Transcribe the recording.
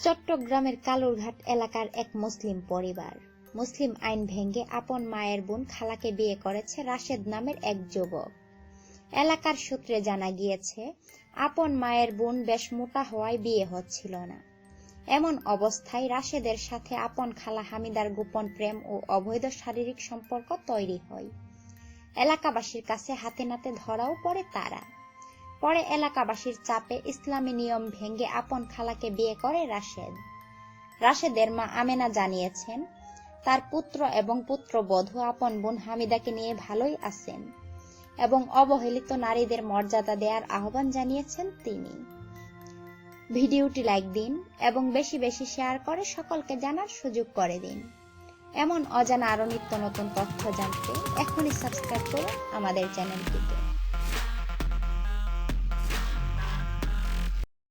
চট্টগ্রামের কালুরঘাট এলাকার এক মুসলিম পরিবার। মুসলিম আইন ভেঙে আপন মায়ের বোন খালাকে বিয়ে করেছে রাশেদ নামের এক যুবক। এলাকার সূত্রে জানা গিয়েছে, আপন মায়ের বোন বেশ মোটা হওয়ায় বিয়ে হচ্ছিল না। এমন অবস্থায় রাশেদের সাথে আপন খালা হামিদার গোপন প্রেম ও অবৈধ শারীরিক সম্পর্ক তৈরি হয়। এলাকাবাসীর কাছে হাতে নাতে ধরাও পড়ে তারা। পরে এলাকাবাসীর চাপে ইসলামী নিয়ম ভেঙে আপন খালাকে বিয়ে করে রাশেদ। রাশেদের মা আমেনা জানিয়েছেন, তার পুত্র এবং পুত্র পুত্রবধূ আপন বোন হামিদাকে নিয়ে ভালোই আছেন এবং অবহেলিত নারীদের মর্যাদা দেওয়ার আহ্বান জানিয়েছেন তিনি। ভিডিওটি লাইক দিন এবং বেশি বেশি শেয়ার করে সকলকে জানার সুযোগ করে দিন। এমন অজানা আরও নিত্য নতুন তথ্য জানতে এখনই সাবস্ক্রাইব করুন আমাদের চ্যানেলটিকে।